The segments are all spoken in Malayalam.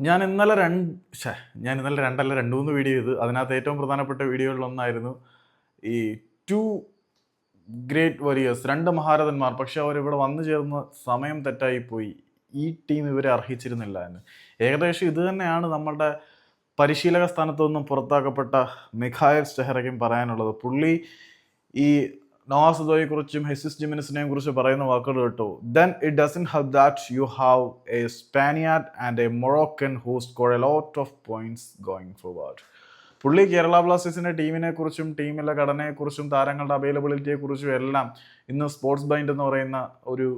ഞാൻ ഇന്നലെ രണ്ട് ഷേ ഞാൻ ഇന്നലെ രണ്ടല്ല രണ്ട് മൂന്ന് വീഡിയോ ചെയ്തു. അതിനകത്ത് ഏറ്റവും പ്രധാനപ്പെട്ട വീഡിയോകളിലൊന്നായിരുന്നു ഈ ടു ഗ്രേറ്റ് വരിയേഴ്സ് രണ്ട് മഹാരഥന്മാർ. പക്ഷേ അവരിവിടെ വന്നു ചേർന്ന സമയം തെറ്റായിപ്പോയി. ഈ ടീം ഇവരെ അർഹിച്ചിരുന്നില്ല എന്ന്. ഏകദേശം ഇത് തന്നെയാണ് നമ്മളുടെ പരിശീലക സ്ഥാനത്തു നിന്നും പുറത്താക്കപ്പെട്ട മിഖായൽ സ്റ്റെഹറയ്ക്കും പറയാനുള്ളത്. പുള്ളി ഈ നവാസുദോയെ കുറിച്ചും ഹെസിസ് ജിമിനസിനെയും കുറിച്ച് പറയുന്ന വാക്കുകൾ കേട്ടു. Then it doesn't have that you have a Spaniard and a Moroccan who score a lot of points going forward പുള്ളി കേരള ബ്ലാസ്റ്റേഴ്സിന്റെ ടീമിനെ കുറിച്ചും ടീമിലെ ഘടനയെക്കുറിച്ചും താരങ്ങളുടെ അവൈലബിലിറ്റിയെ കുറിച്ചും എല്ലാം ഇന്ന് സ്പോർട്സ് ബൈൻഡ് എന്ന് പറയുന്ന ഒരു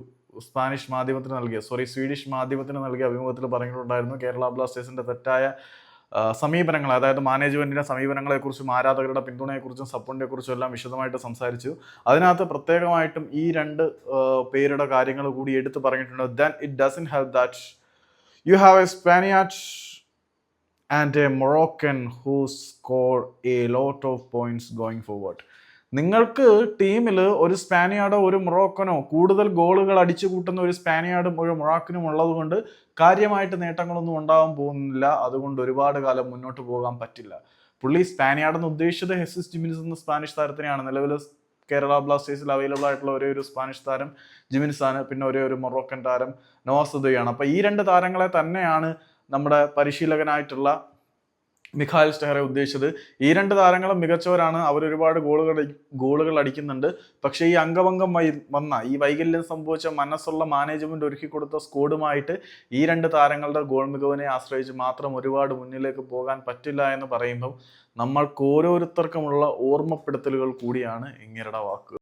സ്പാനിഷ് മാധ്യമത്തിന് നൽകിയ സോറി സ്വീഡിഷ് മാധ്യമത്തിന് നൽകിയ അഭിമുഖത്തിൽ പറഞ്ഞിട്ടുണ്ടായിരുന്നു കേരള ബ്ലാസ്റ്റേഴ്സിന്റെ തെറ്റായ സമീപനങ്ങൾ അതായത് മാനേജ്മെന്റിന്റെ സമീപനങ്ങളെക്കുറിച്ചും ആരാധകരുടെ പിന്തുണയെക്കുറിച്ചും സപ്പോർട്ടിനെക്കുറിച്ചും എല്ലാം വിശദമായിട്ട് സംസാരിച്ചു. അതിനകത്ത് പ്രത്യേകമായിട്ടും ഈ രണ്ട് പേരുടെ കാര്യങ്ങൾ കൂടി എടുത്ത് പറഞ്ഞിട്ടുണ്ട്. Then it doesn't help that you have a Spaniard and a Moroccan who score a lot of points going forward നിങ്ങൾക്ക് ടീമിൽ ഒരു സ്പാനിയാർഡോ ഒരു മൊറോക്കനോ കൂടുതൽ ഗോളുകൾ അടിച്ചു കൂട്ടുന്ന ഒരു സ്പാനിയാർഡും ഒരു മൊറാക്കനും ഉള്ളത് കൊണ്ട് കാര്യമായിട്ട് നേട്ടങ്ങളൊന്നും ഉണ്ടാവാൻ പോകുന്നില്ല. അതുകൊണ്ട് ഒരുപാട് കാലം മുന്നോട്ട് പോകാൻ പറ്റില്ല. പുള്ളി സ്പാനിയാർഡെന്ന് ഉദ്ദേശിച്ചത് ഹെസിസ് ജിമിനിസ് എന്ന സ്പാനിഷ് താരത്തിനെയാണ്. നിലവിൽ കേരള ബ്ലാസ്റ്റേഴ്സിൽ അവൈലബിൾ ആയിട്ടുള്ള ഒരേ ഒരു സ്പാനിഷ് താരം ജിമിനിസ് ആണ്. പിന്നെ ഒരേ ഒരു മൊറോക്കൻ താരം നവാസുദയാണ് അപ്പോൾ ഈ രണ്ട് താരങ്ങളെ തന്നെയാണ് നമ്മുടെ പരിശീലകനായിട്ടുള്ള മിഖായൽ സ്റ്റെഹറെ ഉദ്ദേശിച്ചത്. ഈ രണ്ട് താരങ്ങളും മികച്ചവരാണ്. അവർ ഒരുപാട് ഗോളുകൾ ഗോളുകൾ അടിക്കുന്നുണ്ട്. പക്ഷേ ഈ അംഗഭംഗം വന്ന ഈ വൈകല്യം സംഭവിച്ച മനസ്സുള്ള മാനേജ്മെന്റ് ഒരുക്കി കൊടുത്ത സ്കോഡുമായിട്ട് ഈ രണ്ട് താരങ്ങളുടെ ഗോൾ മികവിനെ ആശ്രയിച്ച് മാത്രം ഒരുപാട് മുന്നിലേക്ക് പോകാൻ പറ്റില്ല എന്ന് പറയുമ്പം നമ്മൾക്ക് ഓരോരുത്തർക്കുമുള്ള ഓർമ്മപ്പെടുത്തലുകൾ കൂടിയാണ് ഇങ്ങരുടെ വാക്കുകൾ.